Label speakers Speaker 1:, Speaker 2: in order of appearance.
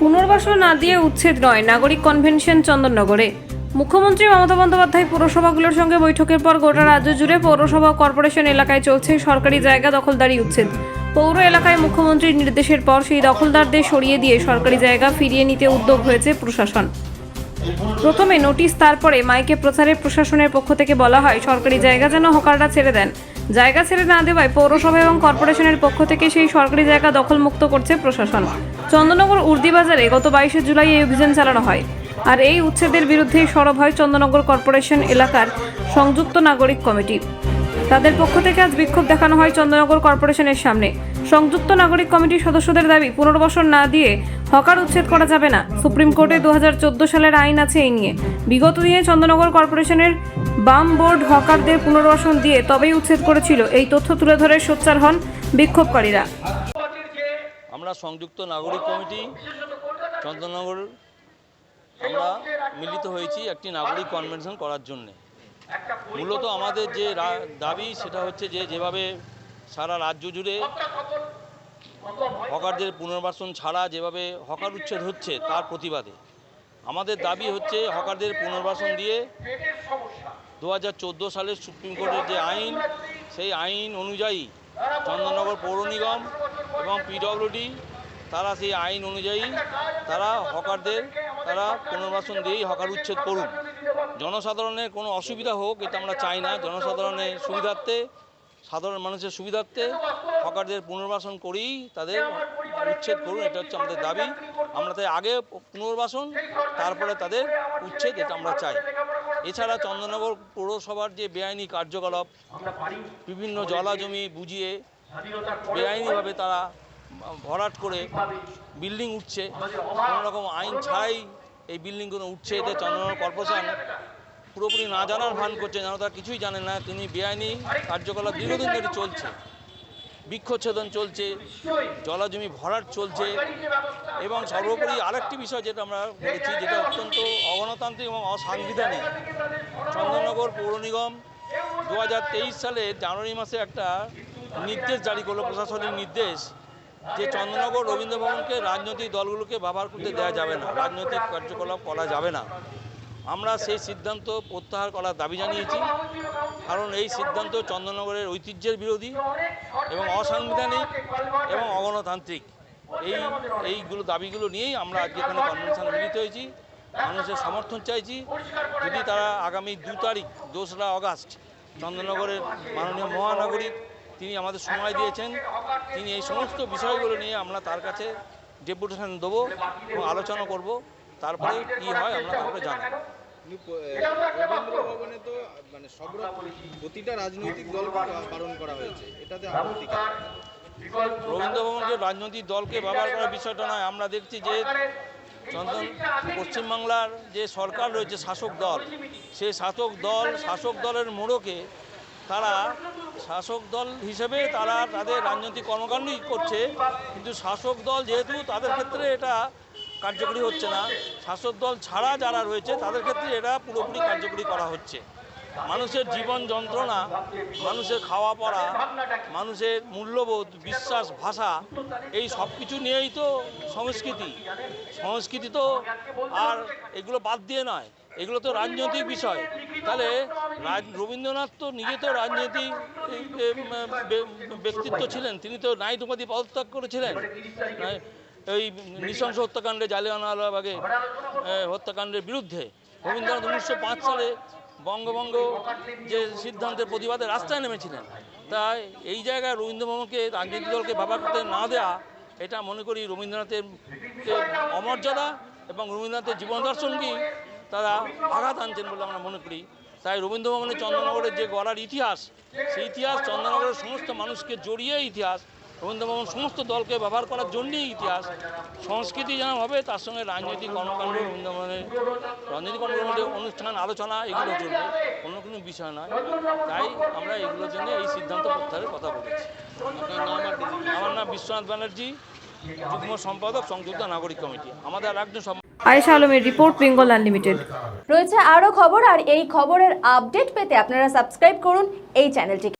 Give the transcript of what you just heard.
Speaker 1: পুনর্বাসন না দিয়ে উচ্ছেদ নয়। নাগরিক কনভেনশন চন্দননগরে। মুখ্যমন্ত্রী মমতা বন্দ্যোপাধ্যায় পৌরসভাগুলোর সঙ্গে বৈঠকের পর গোটা রাজ্য জুড়ে পৌরসভা কর্পোরেশন এলাকায় চলছে সরকারি জায়গা দখলদারি উচ্ছেদ। পৌর এলাকায় মুখ্যমন্ত্রীর নির্দেশের পর সেই দখলদারদের সরিয়ে দিয়ে সরকারি জায়গা ফিরিয়ে নিতে উদ্যোগ হয়েছে প্রশাসন। প্রথমে নোটিশ, তারপরে মাইকে প্রচারে প্রশাসনের পক্ষ থেকে বলা হয়, সরকারি জায়গা যেন হকাররা ছেড়ে দেন। জায়গা ছেড়ে না দেওয়ায় পৌরসভা এবং কর্পোরেশনের পক্ষ থেকে সেই সরকারি জায়গা দখলমুক্ত করছে প্রশাসন। চন্দননগর উর্দি বাজারে গত বাইশে জুলাই এই অভিযান চালানো হয়। আর এই উচ্ছেদের বিরুদ্ধেই সরব হয় চন্দননগর কর্পোরেশন এলাকার সংযুক্ত নাগরিক কমিটি। তাদের পক্ষ থেকে আজ বিক্ষোভ দেখানো হয় চন্দ্রনগর কর্পোরেশনের সামনে। সংযুক্ত নাগরিক কমিটির সদস্যদের দাবি পুনর্বাসন না দিয়ে হকার উচ্ছেদ করা যাবে না। সুপ্রিম কোর্টে দু হাজার চোদ্দ সালের আইন আছে এই নিয়ে। বিগত দিনে চন্দ্রনগর কর্পোরেশনের বাম বোর্ড হকারদের পুনর্বাসন দিয়ে তবেই উচ্ছেদ করেছিল। এই তথ্য তুলে ধরে সোচ্চার হন বিক্ষোভকারীরা।
Speaker 2: আমরা সংযুক্ত নাগরিক কমিটি, চন্দননগর, আমরা মিলিত হয়েছি একটি নাগরিক কনভেনশন করার জন্যে। মূলত আমাদের যে দাবি সেটা হচ্ছে যে যেভাবে সারা রাজ্য জুড়ে হকারদের পুনর্বাসন ছাড়া যেভাবে হকার উচ্ছেদ হচ্ছে তার প্রতিবাদে। আমাদের দাবি হচ্ছে হকারদের পুনর্বাসন দিয়ে দু হাজার চোদ্দ সালের সুপ্রিম কোর্টের যে আইন, সেই আইন অনুযায়ী চন্দননগর পৌর নিগম এবং পিডব্লিউডি তারা সেই আইন অনুযায়ী তারা হকারদের, তারা পুনর্বাসন দিয়েই হকার উচ্ছেদ করুন। জনসাধারণের কোনো অসুবিধা হোক, এটা আমরা চাই না। জনসাধারণের সুবিধার্থে, সাধারণ মানুষের সুবিধার্থে হকারদের পুনর্বাসন করেই তাদের উচ্ছেদ করুন, এটা হচ্ছে আমাদের দাবি। আমরা তাই আগে পুনর্বাসন, তারপরে তাদের উচ্ছেদ, এটা আমরা চাই। এছাড়া চন্দননগর পৌরসভার যে বেআইনি কার্যকলাপ, বিভিন্ন জলা জমি বুঝিয়ে বেআইনিভাবে তারা ভরাট করে বিল্ডিং উঠছে, কোনো রকম আইন ছাড়াই এই বিল্ডিংগুলো উঠছে, এতে চন্দননগর কর্পোরেশন পুরোপুরি না জানার ভান করছে, যেন তারা কিছুই জানেন না, তিনি বেআইনি কার্যকলাপ দীর্ঘদিন ধরে চলছে বৃক্ষচ্ছেদন চলছে, জলাজমি ভরাট চলছে, এবং সর্বোপরি আরেকটি বিষয় যেটা আমরা বলেছি যেটা অত্যন্ত অগণতান্ত্রিক এবং অসাংবিধানিক। চন্দননগর পৌর নিগম দু হাজার তেইশ সালে জানুয়ারি মাসে একটা নির্দেশ জারি করল, প্রশাসনিক নির্দেশ, যে চন্দননগর রবীন্দ্র ভবনকে রাজনৈতিক দলগুলোকে ব্যবহার করতে দেওয়া যাবে না, রাজনৈতিক কার্যকলাপ করা যাবে না। আমরা সেই সিদ্ধান্ত প্রত্যাহার করার দাবি জানিয়েছি, কারণ এই সিদ্ধান্ত চন্দননগরের ঐতিহ্যের বিরোধী এবং অসাংবিধানিক এবং অগণতান্ত্রিক। এই, এইগুলো দাবিগুলো নিয়েই আমরা আজকে এখানে কনভেনশনে মিলিত হয়েছি। মানুষের সমর্থন চাইছি যদি তারা আগামী দু তারিখ দোসরা অগাস্ট চন্দ্রনগরের মাননীয় মহানাগরিক তিনি আমাদের সময় দিয়েছেন তিনি এই সমস্ত বিষয়গুলো নিয়ে আমরা তার কাছে ডেপুটেশন দেবো এবং আলোচনা করব। তারপরে কি হয় আমরা তারপরে জানাব
Speaker 3: ভবনে তো মানে সব প্রতিটা রাজনৈতিক বারণ করা হয়েছে। এটাতে আপত্তি
Speaker 2: রবীন্দ্র ভবনকে রাজনৈতিক দলকে ব্যবহার করার বিষয়টা নয় আমরা দেখছি যে চন্দন, পশ্চিমবাংলার যে সরকার রয়েছে, শাসক দল, সেই শাসক দল, শাসক দলের মোড়কে তারা শাসক দল হিসেবে তারা তাদের রাজনৈতিক কর্মকাণ্ডই করছে, কিন্তু শাসক দল যেহেতু তাদের ক্ষেত্রে এটা কার্যকরী হচ্ছে না, শাসক দল ছাড়া যারা রয়েছে, তাদের ক্ষেত্রে এটা পুরোপুরি কার্যকরী করা হচ্ছে। মানুষের জীবন যন্ত্রণা মানুষের খাওয়া পড়া মানুষের মূল্যবোধ বিশ্বাস ভাষা এই সব কিছু নিয়েই তো সংস্কৃতি। সংস্কৃতি তো আর এগুলো বাদ দিয়ে নয় এগুলো তো রাজনৈতিক বিষয়। তাহলে রবীন্দ্রনাথ তো নিজে তো রাজনীতি এই, এম, বে- ব্যক্তিত্ব ছিলেন তিনি তো নাইট উপাধি পদত্যাগ করেছিলেন। এই নৃশংস হত্যাকাণ্ডে জালিয়ানওয়ালাবাগে হত্যাকাণ্ডের বিরুদ্ধে। রবীন্দ্রনাথ উনিশশো পাঁচ সালে বঙ্গভঙ্গ যে সিদ্ধান্তের প্রতিবাদে রাস্তায় নেমেছিলেন, তাই এই জায়গায় রবীন্দ্র ভবনকে রাজনৈতিক দলকে ব্যবহার করতে না দেওয়া এটা মনে করি রবীন্দ্রনাথের অমর্যাদা এবং রবীন্দ্রনাথের জীবন দর্শনকেই তারা আঘাত আনছেন বলে আমরা মনে করি। তাই রবীন্দ্র ভবনের চন্দ্রনগরের যে গড়ার ইতিহাস, সেই ইতিহাস চন্দ্রনগরের সমস্ত মানুষকে জড়িয়ে ইতিহাস রবীন্দ্র ভবন সমস্ত দলকে ব্যবহার করার জন্যই ইতিহাস। সংস্কৃতি যেন হবে তার সঙ্গে রাজনৈতিক কর্মকাণ্ড রবীন্দ্র ভবনের রাজনৈতিক কর্মকাণ্ডের অনুষ্ঠান আলোচনা এগুলো চলবে অন্য কোনো বিষয় নয়। তাই আমরা এগুলোর জন্য এই সিদ্ধান্ত প্রত্যাহারের কথা বলেছি। আমার নাম বিশ্বনাথ ব্যানার্জি যুগ্ম সম্পাদক সংযুক্ত নাগরিক কমিটি। আমাদের আর একজন
Speaker 1: আয়েশা আলমের রিপোর্ট বেঙ্গল আনলিমিটেড।
Speaker 4: রয়েছে আরও খবর আর এই খবরের আপডেট পেতে আপনারা সাবস্ক্রাইব করুন এই চ্যানেলটিকে।